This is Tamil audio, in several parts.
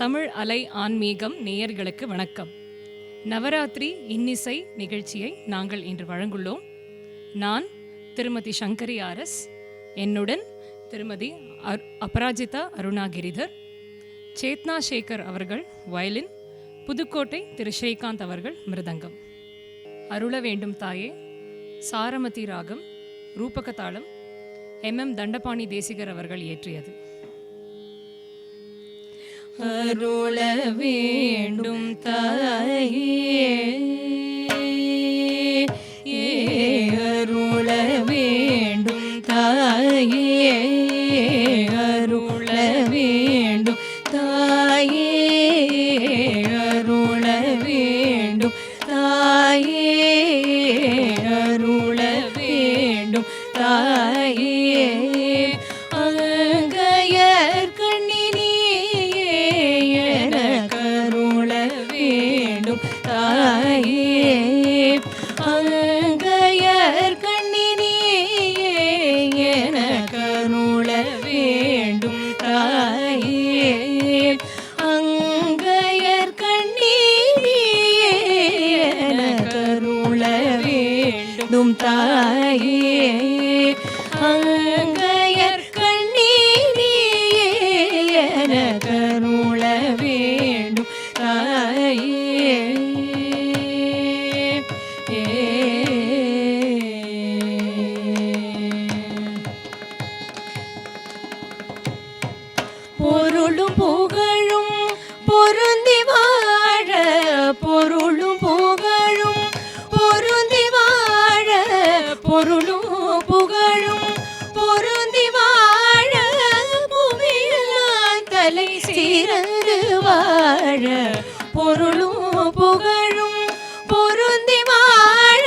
தமிழ் அலை ஆன்மீகம் நேயர்களுக்கு வணக்கம். நவராத்திரி இன்னிசை நிகழ்ச்சியை நாங்கள் இன்று வழங்குள்ளோம். நான் திருமதி சங்கரி ஆர்எஸ் என்னுடன் திருமதி அர் அபராஜிதா அருணாகிரிதர் சேத்னா சேகர் அவர்கள் வயலின் புதுக்கோட்டை திரு ஸ்ரீகாந்த் அவர்கள் மிருதங்கம். அருள வேண்டும் தாயே சாரமதி ராகம் ரூபகதாளம் எம் எம் தண்டபாணி தேசிகர் அவர்கள் இயற்றியது. அருள வேண்டும் தாயே. ஏ அருள வேண்டும் தாயே. அங்கையர் கண்ணினியே எனக்கருள வேண்டும் தாயே. அங்கையர் கண்ணினியே எனக்கருள வேண்டும் தாயே. அங்கையர் பொருளும் புகழும் பொருந்தி வாழ புவியெல்லாம் தலை சிறந்து வாழ. பொருளும் புகழும் பொருந்தி வாழ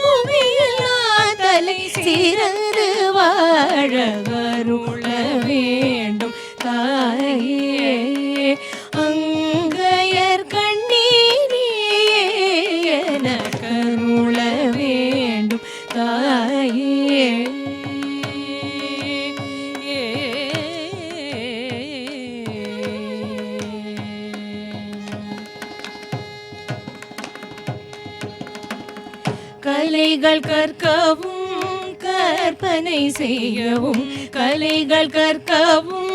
புவியெல்லாம் தலை சிறந்து வாழ. அருள கலைகள் கற்கவும் கற்பனை செய்யவும். கலைகள் கற்கவும்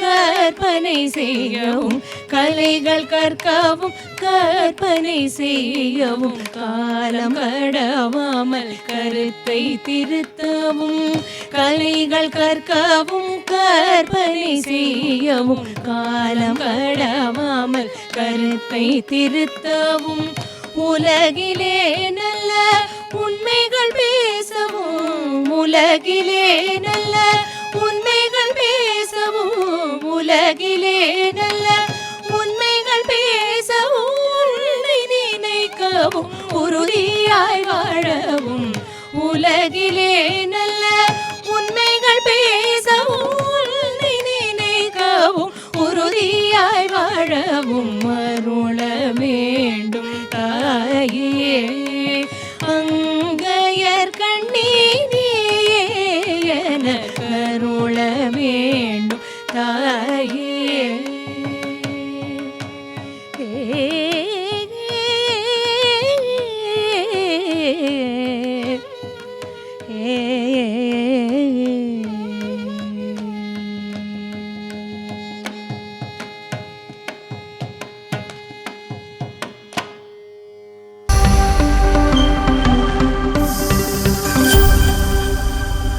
கற்பனை செய்யவும். கலைகள் கற்கவும் கற்பனை செய்யவும். காலம் கடவாமல் கருத்தை திருத்தவும். கலைகள் கற்கவும் கற்பனை செய்யவும். காலம் கடவாமல் கருத்தை திருத்தவும். உலகிலே உண்மைகள் பேசவும் உலகிலே நல்ல உண்மைகள் பேசவும் உலகிலே நல்ல உண்மைகள் பேசவும் நினைக்கவும் உறுதியாய் வாழவும் உலகிலே நல்ல உண்மைகள் பேசவும் நினைக்கவும் உறுதியாய் வாழவும் அருள வேண்டும் தாயே. yeah, yeah.